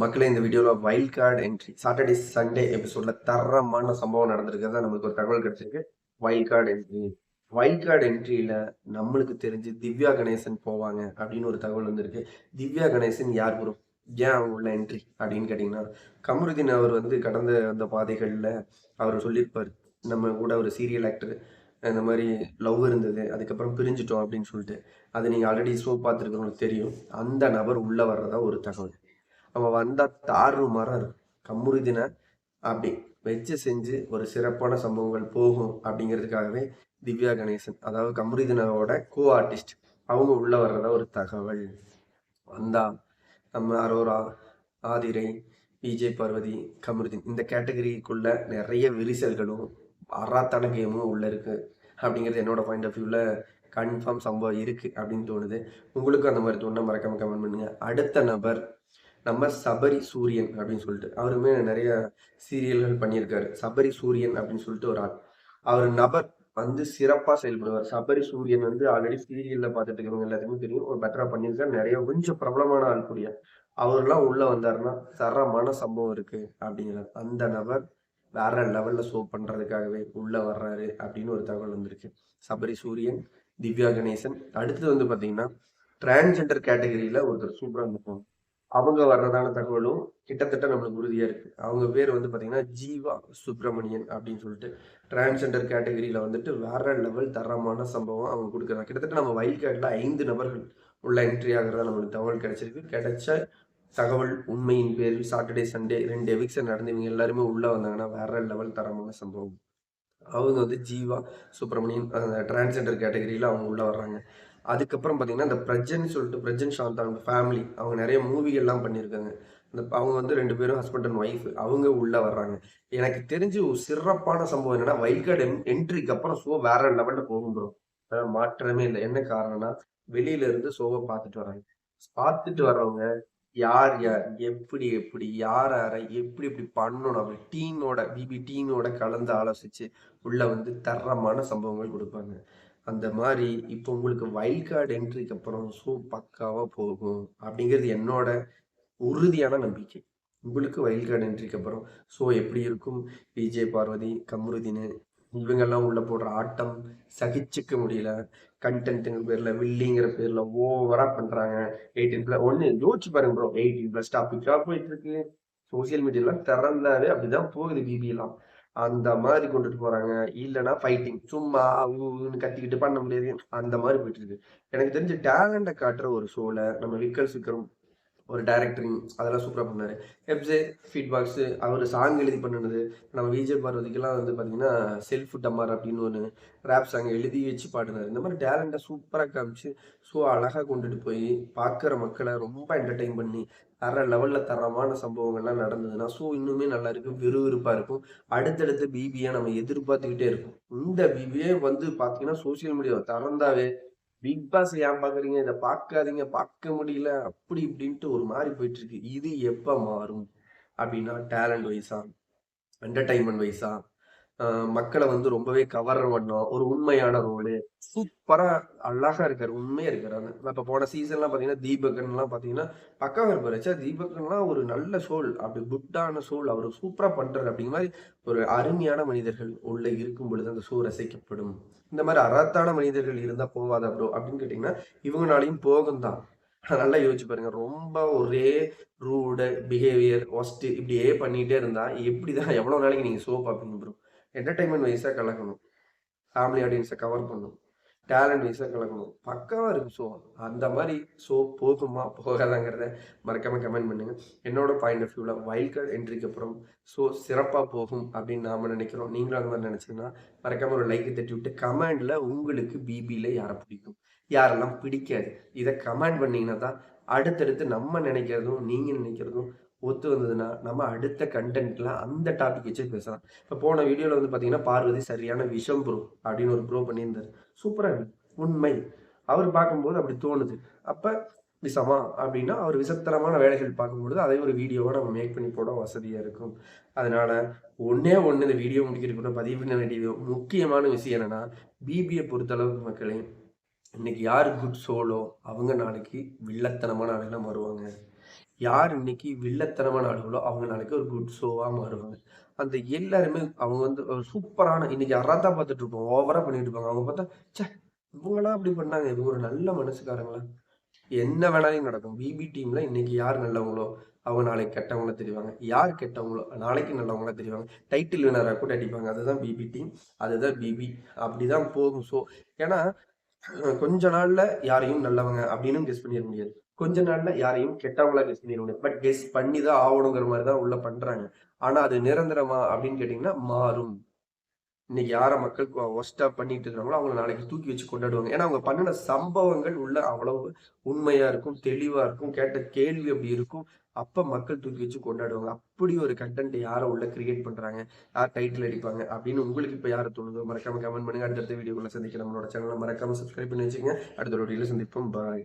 மக்களே இந்த வீடியோவில் wild card entry Saturday Sunday எபிசோட்ல தரமான சம்பவம் நடந்திருக்கிறதா நமக்கு ஒரு தகவல் கிடைச்சிருக்கு. Wild card entry wild card என்ட்ரியில நம்மளுக்கு தெரிஞ்சு திவ்யா கணேசன் போவாங்க அப்படின்னு ஒரு தகவல் வந்திருக்கு. திவ்யா கணேசன் யார் குரூப் ஏன் அவங்க உள்ள என்ட்ரி அப்படின்னு கேட்டிங்கன்னா கமருதீன் அவர் வந்து கடந்த அந்த பாதைகளில் அவர் சொல்லியிருப்பார். நம்ம கூட ஒரு சீரியல் ஆக்டர் இந்த மாதிரி லவ் இருந்தது அதுக்கப்புறம் பிரிஞ்சிட்டோம் அப்படின்னு சொல்லிட்டு. அது நீங்கள் ஆல்ரெடி ஷோ பார்த்துருக்கவங்களுக்கு தெரியும். அந்த நபர் உள்ளே வர்றதா ஒரு தகவல். அவன் வந்தால் தாறு மரம் இருக்கும் அப்படி வச்சு செஞ்சு ஒரு சிறப்பான சம்பவங்கள் போகும் அப்படிங்கிறதுக்காகவே திவ்யா கணேசன் அதாவது கம்முருதினோட கோ ஆர்டிஸ்ட் அவங்க உள்ள வர்றத ஒரு தகவல். வந்தா நம்ம அரோரா ஆதிரை விஜய் பார்வதி கமருதீன் இந்த கேட்டகரிக்குள்ள நிறைய விரிசல்களும் அறாத்தான கேமும் உள்ள இருக்கு. அப்படிங்கிறது என்னோட பாயிண்ட் ஆஃப் வியூவில் கன்ஃபார்ம் சம்பவம் இருக்கு அப்படின்னு தோணுது. உங்களுக்கும் அந்த மாதிரி தோணுனா மறக்காம கமெண்ட் பண்ணுங்க. அடுத்த நபர் நம்ம சபரி சூரியன் அப்படின்னு சொல்லிட்டு. அவருமே நிறைய சீரியல்கள் பண்ணியிருக்காரு. சபரி சூரியன் அப்படின்னு சொல்லிட்டு ஒரு ஆள். அவர் நபர் வந்து சிறப்பாக செயல்படுவார். சபரி சூரியன் வந்து ஆல்ரெடி சீரியலில் பார்த்துட்டு இருக்கவங்க எல்லாத்துக்குமே தெரியும். ஒரு பெட்டராக பண்ணியிருக்காரு. நிறைய கொஞ்சம் பிரபலமான ஆள் கூடிய அவர்லாம் உள்ள வந்தாருன்னா தரமான சம்பவம் இருக்கு அப்படிங்கிறார் அந்த நபர் வேற லெவல்ல ஷோ பண்றதுக்காகவே உள்ள வர்றாரு அப்படின்னு ஒரு தகவல் வந்திருக்கு. சபரி சூரியன் திவ்யா கணேசன். அடுத்தது வந்து பாத்தீங்கன்னா டிரான்ஸ்ஜெண்டர் கேட்டகரியில ஒருத்தர் சூப்பரா இருந்திருப்பாங்க. அவங்க வர்றதான தகவலும் கிட்டத்தட்ட நம்மளுக்கு உறுதியா இருக்கு. அவங்க பேர் வந்து பாத்தீங்கன்னா ஜீவா சுப்பிரமணியன் அப்படின்னு சொல்லிட்டு டிரான்ஸெண்டர் கேட்டகரியில வந்துட்டு வேற லெவல் தரமான சம்பவம் அவங்க கொடுக்குறாங்க. கிட்டத்தட்ட நம்ம வைல்ட் கார்டில் ஐந்து நபர்கள் உள்ள என்ட்ரி ஆகிறதா நம்மளுக்கு தகவல் கிடைச்சிருக்கு. கிடைச்ச தகவல் உண்மையின் பேரில் சாட்டர்டே சண்டே ரெண்டு எவிக்ஷன் நடந்து இவங்க எல்லாருமே உள்ள வந்தாங்கன்னா வேற லெவல் தரமான சம்பவம். அவங்க வந்து ஜீவா சுப்பிரமணியன் அந்த டிரான்ஸ்ஜெண்டர் கேட்டகரியில் அவங்க உள்ள வர்றாங்க. அதுக்கப்புறம் பார்த்தீங்கன்னா இந்த பிரஜன் சொல்லிட்டு பிரஜன் சாந்தா அவங்க ஃபேமிலி அவங்க நிறைய மூவிகள்லாம் பண்ணியிருக்காங்க. இந்த அவங்க வந்து ரெண்டு பேரும் ஹஸ்பண்ட் அண்ட் ஒய்ஃப் அவங்க உள்ளே வர்றாங்க. எனக்கு தெரிஞ்சு ஒரு சிறப்பான சம்பவம் என்னன்னா வைல்ட் கார்டு என்ட்ரிக்கு அப்புறம் ஷோ வேற லெவலில் போகும் ப்ரோ மாற்றமே இல்லை. என்ன காரணம்னா வெளியில இருந்து ஷோவை பார்த்துட்டு வராங்க பார்த்துட்டு வர்றவங்க யார் யார் எப்படி எப்படி யார் யாரை எப்படி எப்படி பண்ணணும்? அப்படி டீமோட பிபி டீமோட கலந்து ஆலோசிச்சு உள்ள வந்து தரமான சம்பவங்கள் கொடுப்பாங்க. அந்த மாதிரி இப்போ உங்களுக்கு வைல்ட் கார்டு என்ட்ரிக்கு அப்புறம் ஷோ பக்காவாக போகும் அப்படிங்கிறது என்னோட உறுதியான நம்பிக்கை. உங்களுக்கு வைல்ட் கார்டு என்ட்ரிக்கு அப்புறம் ஸோ எப்படி இருக்கும்? விஜய் பார்வதி கம்ருதீன் இவங்கெல்லாம் உள்ள போடுற ஆட்டம் சகிச்சுக்க முடியல. கண்டென்ட்டுங்கிற பேரில் வில்லிங்கிற பேரில் ஓவராக பண்ணுறாங்க எயிட்டீன் ப்ளஸ் ஒன்று யோசிச்சு பாருங்க ப்ரோ எயிட்டீன் ப்ளஸ் டாபிக்காக போயிட்டு இருக்கு. சோசியல் மீடியாலாம் திறந்தாவே அப்படிதான் போகுது பிபிலாம் எல்லாம். அந்த மாதிரி கொண்டுட்டு போறாங்க. இல்லைன்னா ஃபைட்டிங் சும்மா ஊன்னு கத்திக்கிட்டு பண்ண முடியாது. அந்த மாதிரி போயிட்டு இருக்கு. எனக்கு தெரிஞ்ச டேலண்ட்டை காட்டுற ஒரு ஷோல நம்ம விக்கல் விக்ரம் ஒரு டைரக்டரிங் அதெல்லாம் சூப்பராக பண்ணார். எப்ஜே ஃபீட்பாக்ஸு அவர் சாங் எழுதி பண்ணினது. நம்ம விஜய் பார்வதிக்கெல்லாம் வந்து பார்த்தீங்கன்னா செல்ஃப் டம்மார் அப்படின்னு ஒன்று ரேப் சாங் எழுதி வச்சு பாடினார். இந்த மாதிரி டேலண்ட்டை சூப்பராக காமிச்சு ஸோ அழகாக கொண்டுட்டு போய் பார்க்குற மக்களை ரொம்ப என்டர்டெயின் பண்ணி வர லெவலில் தரமான சம்பவங்கள்லாம் நடந்ததுன்னா ஸோ இன்னுமே நல்லா இருக்கும் விறுவிறுப்பாக இருக்கும். அடுத்தடுத்த பிபியை நம்ம எதிர்பார்த்துக்கிட்டே இருக்கும். இந்த பிபியே வந்து பார்த்தீங்கன்னா சோசியல் மீடியாவை திறந்தாவே பிக் பாஸ் ஏன் பாக்குறீங்க இதை பார்க்காதீங்க பார்க்க முடியல அப்படி இப்படின்ட்டு ஒரு மாதிரி போயிட்டு இருக்கு இது எப்ப மாறும்? அப்படின்னா டேலண்ட் வைஸா என்டர்டைன்மெண்ட் வைஸா மக்களை வந்து ரொம்பவே கவர் பண்ணோம் ஒரு உண்மையான ரோலு சூப்பரா அழகா இருக்காரு உண்மையா இருக்காரு. இப்ப போன சீசன்லாம் பாத்தீங்கன்னா எல்லாம் பாத்தீங்கன்னா பக்காவா இருப்பாரு. தீபகன்லாம் ஒரு நல்ல சோல் அப்படி குட்டான சோல் அவர் சூப்பரா பண்றாரு அப்படிங்கிற மாதிரி ஒரு அருமையான மனிதர்கள் உள்ள இருக்கும் பொழுது அந்த ஷோ ரசிக்கப்படும். இந்த மாதிரி அறத்தான மனிதர்கள் இருந்தா போவாத ப்ரோ அப்படின்னு கேட்டீங்கன்னா இவங்கனாலையும் போகும் தான். நல்லா யோசிச்சு பாருங்க. ரொம்ப ஒரே ரூடு பிஹேவியர் ஒஸ்ட் இப்படியே பண்ணிட்டே இருந்தா எப்படிதான் எவ்வளவு நாளைக்கு நீங்க ஷோ பார்ப்பீங்க ப்ரோ என்டர்டைன்மெண்ட் வைஸாக கலக்கணும். ஃபேமிலி ஆடியன்ஸை கவர் பண்ணணும். டேலண்ட் வைஸாக கலக்கணும். பக்காவாக இருக்கும் ஷோ அந்த மாதிரி ஷோ போகுமா போகாதாங்கிறத மறக்காமல் கமெண்ட் பண்ணுங்கள் என்னோட பாயிண்ட் ஆஃப் வியூவில் வைல்ட் கார்டு என்ட்ரிக்கு அப்புறம் ஷோ சிறப்பாக போகும் அப்படின்னு நாம் நினைக்கிறோம். நீங்களும் அந்த மாதிரி நினச்சிங்கன்னா மறக்காமல் ஒரு லைக்கை தட்டி விட்டு கமெண்டில் உங்களுக்கு பிபியில் யாரை பிடிக்கும்? யாரெல்லாம் பிடிக்காது? இதை கமெண்ட் பண்ணிங்கன்னா தான் அடுத்தடுத்து நம்ம நினைக்கிறதும் நீங்கள் நினைக்கிறதும் ஒத்து வந்ததுன்னா நம்ம அடுத்த கண்டென்ட்ல அந்த டாபிக் வச்சு பேசலாம். இப்போ போன வீடியோவில் வந்து பார்த்தீங்கன்னா பார்வதி சரியான விஷம் ப்ரோ அப்படின்னு ஒரு ப்ரோ பண்ணியிருந்தார். சூப்பராக உண்மை. அவர் பார்க்கும்போது அப்படி தோணுது. அப்போ விஷமா அப்படின்னா அவர் விசத்தரமான வேலைகள் பார்க்கும்பொழுது அதை ஒரு வீடியோவை நம்ம மேக் பண்ணி போட வசதியாக இருக்கும். அதனால ஒன்றே ஒன்று இந்த வீடியோ முடிக்கிறதுக்கு பதிவு பண்ண வேண்டிய முக்கியமான விஷயம் என்னன்னா பிபியை பொறுத்தளவுக்கு மக்களே இன்னைக்கு யார் குட் சோலோ அவங்க நாளைக்கு வில்லத்தனமான ஆளுகளாக வருவாங்க. யார் இன்னைக்கு வில்லத்தனமான ஆளுகளோ அவங்க நாளைக்கு ஒரு குட் ஷோவாக மாறுவாங்க. அந்த எல்லாருமே அவங்க வந்து சூப்பரான இன்னைக்கு யாராவது தான் பார்த்துட்டு இருப்போம் ஓவராக பண்ணிட்டு இருப்பாங்க. அவங்க பார்த்தா ச்சே இவங்களாம் அப்படி பண்ணாங்க. இவங்க ஒரு நல்ல மனசுக்காரங்களா? என்ன வேணாலும் நடக்கும். பிபி டீம்ல இன்னைக்கு யார் நல்லவங்களோ அவங்க நாளைக்கு கெட்டவங்கள தெரிவாங்க. யார் கெட்டவங்களோ நாளைக்கு நல்லவங்களா தெரிவாங்க. டைட்டில் வினராக கூட அடிப்பாங்க. அதுதான் பிபி டீம் அதுதான் பிபி அப்படிதான் போகும். ஸோ ஏன்னா கொஞ்ச நாள்ல யாரையும் நல்லவங்க அப்படின்னு கெஸ் பண்ணிட முடியாது. கொஞ்ச நாள்ல யாரையும் கெட்டவங்களா கெஸ் பண்ணிட முடியாது. பட் கெஸ் பண்ணி தான் ஆகணுங்கிற மாதிரி தான் உள்ள பண்றாங்க. ஆனா அது நிரந்தரமா அப்படின்னு கேட்டீங்கன்னா மாறும். இன்னைக்கு யாரை மக்கள் ஒஸ்டா பண்ணிட்டு இருக்காங்களோ அவங்கள நாளைக்கு தூக்கி வச்சு கொண்டாடுவாங்க. ஏன்னா அவங்க பண்ணின சம்பவங்கள் உள்ள அவ்வளவு உண்மையா இருக்கும் தெளிவா இருக்கும் கேட்ட கேள்வி அப்படி இருக்கும். அப்ப மக்கள் தூக்கி வச்சு கொண்டாடுவாங்க. அப்படி ஒரு கண்டென்ட் யாரை உள்ள கிரியேட் பண்றாங்க? யார் டைட்டில் அடிப்பாங்க? அப்படின்னு உங்களுக்கு இப்ப யாரை தோணுதோ மறக்காம கமெண்ட் பண்ணுங்க. அடுத்தடுத்த வீடியோக்குள்ள சந்திக்க நம்மளோட சேனலை மறக்காம சப்ஸ்கிரைப் பண்ணி வச்சுங்க அடுத்த வீடியோல சந்திப்போம். பாய்